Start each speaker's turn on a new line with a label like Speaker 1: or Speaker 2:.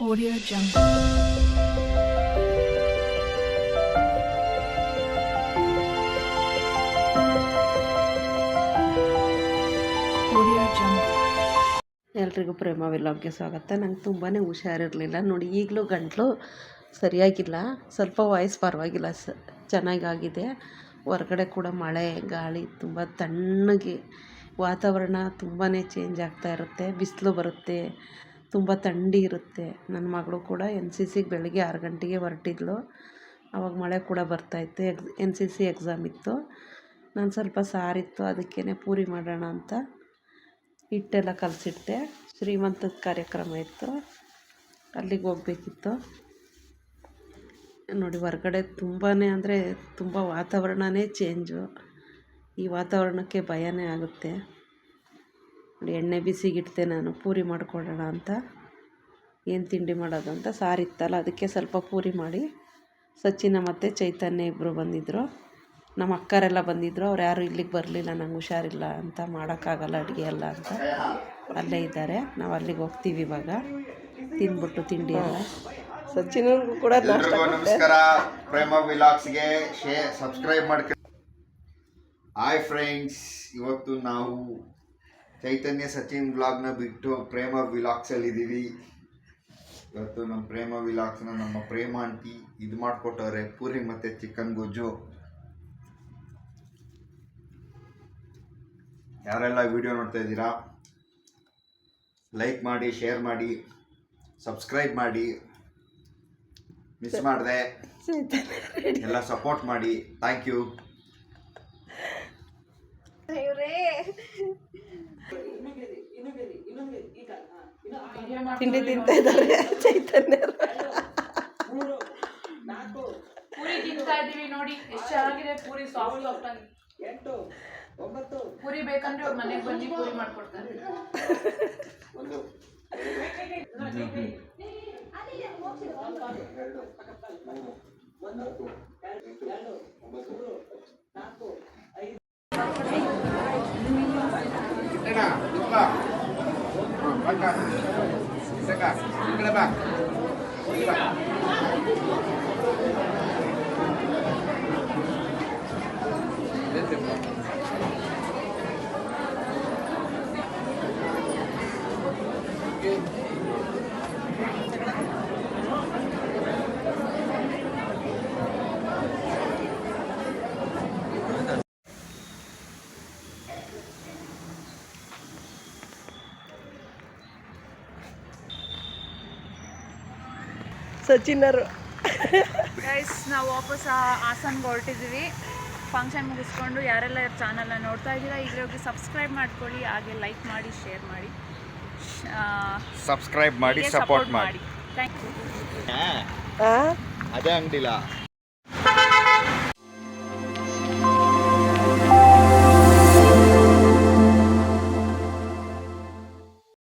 Speaker 1: Audio Jungle.
Speaker 2: ಎಲ್ರಿಗೂ ಪ್ರೇಮ ವಿಲಾಗ್ಗೆ ಸ್ವಾಗತ. ನಂಗೆ ತುಂಬಾ ಹುಷಾರಿರಲಿಲ್ಲ. ನೋಡಿ, ಈಗಲೂ ಗಂಟಲು ಸರಿಯಾಗಿಲ್ಲ. ಸ್ವಲ್ಪ ವಾಯ್ಸ್ ಪರವಾಗಿಲ್ಲ. ಸ, ಚೆನ್ನಾಗಾಗಿದೆ. ಹೊರಗಡೆ ಕೂಡ ಮಳೆ, ಗಾಳಿ ತುಂಬ ತಣ್ಣಗೆ ವಾತಾವರಣ ತುಂಬಾ ಚೇಂಜ್ ಆಗ್ತಾ ಇರುತ್ತೆ. ಬಿಸಿಲು ಬರುತ್ತೆ. ತುಂಬ ಥಂಡಿ ಇರುತ್ತೆ. ನನ್ನ ಮಗಳು ಕೂಡ ಎನ್ ಸಿ ಸಿಗೆ ಬೆಳಗ್ಗೆ ಆರು ಗಂಟೆಗೆ ಹೊರಟಿದ್ಲು ಆವಾಗ ಮಳೆ ಕೂಡ ಬರ್ತಾಯಿತ್ತು X N C C exam ಇತ್ತು. ನಾನು ಸ್ವಲ್ಪ ಸಾರಿತ್ತು. ಅದಕ್ಕೇ ಪೂರಿ ಮಾಡೋಣ ಅಂತ ಹಿಟ್ಟೆಲ್ಲ ಕಲಸಿಟ್ಟೆ. ಶ್ರೀಮಂತದ ಕಾರ್ಯಕ್ರಮ ಇತ್ತು. ಅಲ್ಲಿಗೆ ಹೋಗ್ಬೇಕಿತ್ತು. ನೋಡಿ, ಹೊರ್ಗಡೆ ತುಂಬಾ ಅಂದರೆ ತುಂಬ ವಾತಾವರಣನೇ ಚೇಂಜು ಈ ವಾತಾವರಣಕ್ಕೆ ಭಯನೇ ಆಗುತ್ತೆ. ನೋಡಿ ಎಣ್ಣೆ ಬಿಸಿಗಿಡ್ತೆ ನಾನು ಪೂರಿ ಮಾಡಿಕೊಡೋಣ ಅಂತ. ಏನು ತಿಂಡಿ ಮಾಡೋದು ಅಂತ? ಸಾರಿತ್ತಲ್ಲ ಅದಕ್ಕೆ ಸ್ವಲ್ಪ ಪೂರಿ ಮಾಡಿ. ಸಚಿನ ಮತ್ತು ಚೈತನ್ಯ ಇಬ್ಬರು ಬಂದಿದ್ದರು ನಮ್ಮ ಅಕ್ಕರೆಲ್ಲ ಬಂದಿದ್ದರು ಅವ್ರು ಯಾರು ಇಲ್ಲಿಗೆ ಬರಲಿಲ್ಲ ನಂಗೆ ಹುಷಾರಿಲ್ಲ ಅಂತ ಮಾಡೋಕ್ಕಾಗಲ್ಲ ಅಡುಗೆ ಎಲ್ಲ ಅಂತ. ಅಲ್ಲೇ ಇದ್ದಾರೆ. ನಾವು ಅಲ್ಲಿಗೆ ಹೋಗ್ತೀವಿ ಇವಾಗ. ತಿಂದ್ಬಿಟ್ಟು ತಿಂಡಿ ಎಲ್ಲ. ಸಚಿನಗೂ ಕೂಡ
Speaker 3: ನಮಸ್ಕಾರ. ಪ್ರೇಮ ವಿಲಾಕ್ಸ್ಗೆ ಶೇ ಸಬ್ಸ್ಕ್ರೈಬ್ ಮಾಡ್ಕೊಂಡು ಹಾಯ್ ಫ್ರೆಂಡ್ಸ್ ಇವತ್ತು ನಾವು ಚೈತನ್ಯ ಸಚಿನ್ ವ್ಲಾಗ್ನ ಬಿಟ್ಟು ಪ್ರೇಮ ವಿಲಾಕ್ಸಲ್ಲಿ ಇದ್ದೀವಿ ಇವತ್ತು ನಮ್ಮ ಪ್ರೇಮ ವಿಲಾಕ್ಸ್ನ ನಮ್ಮ ಪ್ರೇಮ ಆಂಟಿ ಇದು ಮಾಡಿಕೊಟ್ಟವ್ರೆ. ಪೂರಿ ಮತ್ತು ಚಿಕನ್ ಗೊಜ್ಜು. ಯಾರೆಲ್ಲ ವಿಡಿಯೋ ನೋಡ್ತಾ ಇದ್ದೀರಾ? ಲೈಕ್ ಮಾಡಿ, ಶೇರ್ ಮಾಡಿ, ಸಬ್ಸ್ಕ್ರೈಬ್ ಮಾಡಿ. ಮಿಸ್ ಮಾಡಿದೆ. ಎಲ್ಲ ಸಪೋರ್ಟ್ ಮಾಡಿ. Thank you.
Speaker 2: ತಿಂಡಿ ತಿಂತ ಇದ್ದಾರೆ ಚೈತನ್ಯ
Speaker 4: ಪೂರಿ ತಿಂತಾ ಇದೀವಿ ನೋಡಿ ಎಷ್ಟು ಚೆನ್ನಾಗಿದೆ ಪೂರಿ ಸಾಫ್ಟ್ ಸಾಫ್ಟ್ ಆಗಿ. ಪೂರಿ ಬೇಕಂದ್ರೆ ಅವ್ರ ಮನೆಗೆ ಬಂದು ಪೂರಿ ಮಾಡ್ಕೊಡ್ತಾರೆ. Sengkang. Ke bang. Ke bang. Thank you.
Speaker 2: ಸಚಿನರು.
Speaker 4: ಗೈಸ್ ನಾವು ವಾಪಸ್ ಹಾಸನ್ಗೆ ಹೊರಟಿದ್ದೀವಿ. ಫಂಕ್ಷನ್ ಮುಗಿಸ್ಕೊಂಡು ಯಾರೆಲ್ಲ ಚಾನಲ್ನ ನೋಡ್ತಾ ಇದ್ದೀರಾ ಈಗಲೇ ಹೋಗಿ ಸಬ್ಸ್ಕ್ರೈಬ್ ಮಾಡ್ಕೊಳ್ಳಿ ಹಾಗೆ ಲೈಕ್ ಮಾಡಿ ಶೇರ್ ಮಾಡಿ.
Speaker 3: ಸಬ್ಸ್ಕ್ರೈಬ್ ಮಾಡಿ ಸಪೋರ್ಟ್ ಮಾಡಿ.
Speaker 4: ಥ್ಯಾಂಕ್ ಯು
Speaker 3: ಅದೇ ಅಂಗಡಿಲ್ಲ